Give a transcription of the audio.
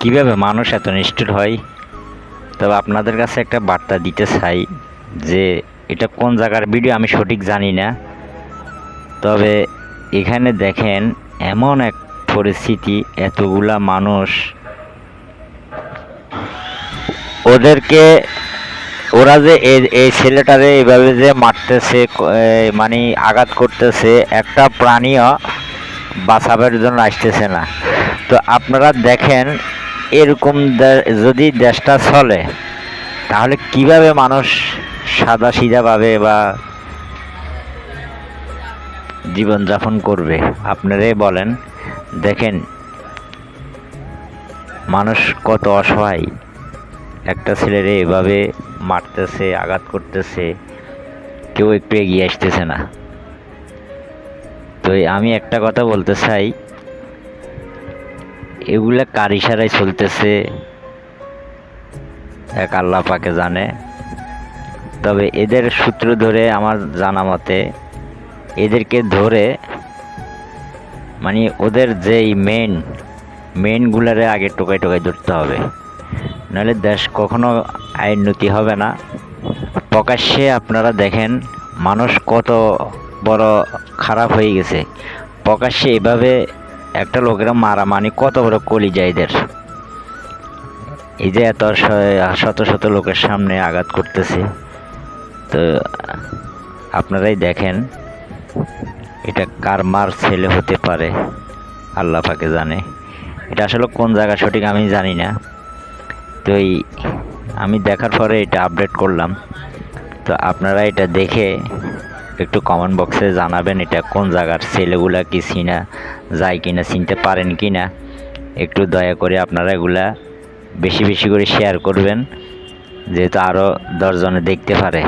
কীভাবে মানুষ এত নিষ্ঠুর হয়? তবে আপনাদের কাছে একটা বার্তা দিতে চাই যে, এটা কোন জায়গার ভিডিও আমি সঠিক জানি না। তবে এখানে দেখেন, এমন এক পরিস্থিতি, এতগুলা মানুষ ওদেরকে, ওরা যে এই- ছেলেটারে এভাবে যে মারতেছে মানে আঘাত করতেছে, একটা প্রাণীও বাঁচাবার জন্য আসতেছে না। তো আপনারা দেখেন এরকম যদি দেশটা চলে, তাহলে কীভাবে মানুষ সাদা সিধা পাবে বা জীবনযাপন করবে? আপনারাই বলেন। দেখেন, মানুষ কত অসহায়। একটা ছেলেরে এভাবে মারতেছে, আঘাত করতেছে, কেউ একটু এগিয়ে আসতেছে না। তো আমি একটা কথা বলতে চাই এগুলা কার ইশারায় চলতেছে? এক আল্লাহ পাকে জানে। তবে এদের সূত্র ধরে আমার জানা মতে, এদেরকে ধরে মানে ওদের যেই মেন মেনগুলারে আগে টোকাই টোকাই ধরতে হবে। নাহলে দেশ কখনো আইনতি হবে না। প্রকাশ্যে আপনারা দেখেন, মানুষ কত বড় খারাপ হয়ে গেছে। প্রকাশ্যে এভাবে একটা লোকেরা মারা মানে কত বড় কলিজা এদের। এই যে এত শত শত লোকের সামনে আঘাত করতেছে। তো আপনারাই দেখেন, এটা কার মার ছেলে হতে পারে, আল্লাহ পাকে জানে। এটা আসলে কোন জায়গা সঠিক আমি জানি না। তো এই আমি দেখার পরে এটা আপডেট করলাম। তো আপনারা এটা দেখে একটু কমেন্ট বক্সে জানাবেন এটা কোন জায়গার ছেলেগুলা কি চিনা যায় কিনা, চিনতে পারেন কি না একটু দয়া করে আপনারা এগুলা বেশি বেশি করে শেয়ার করবেন, যেহেতু আরও দশজনে দেখতে পারে।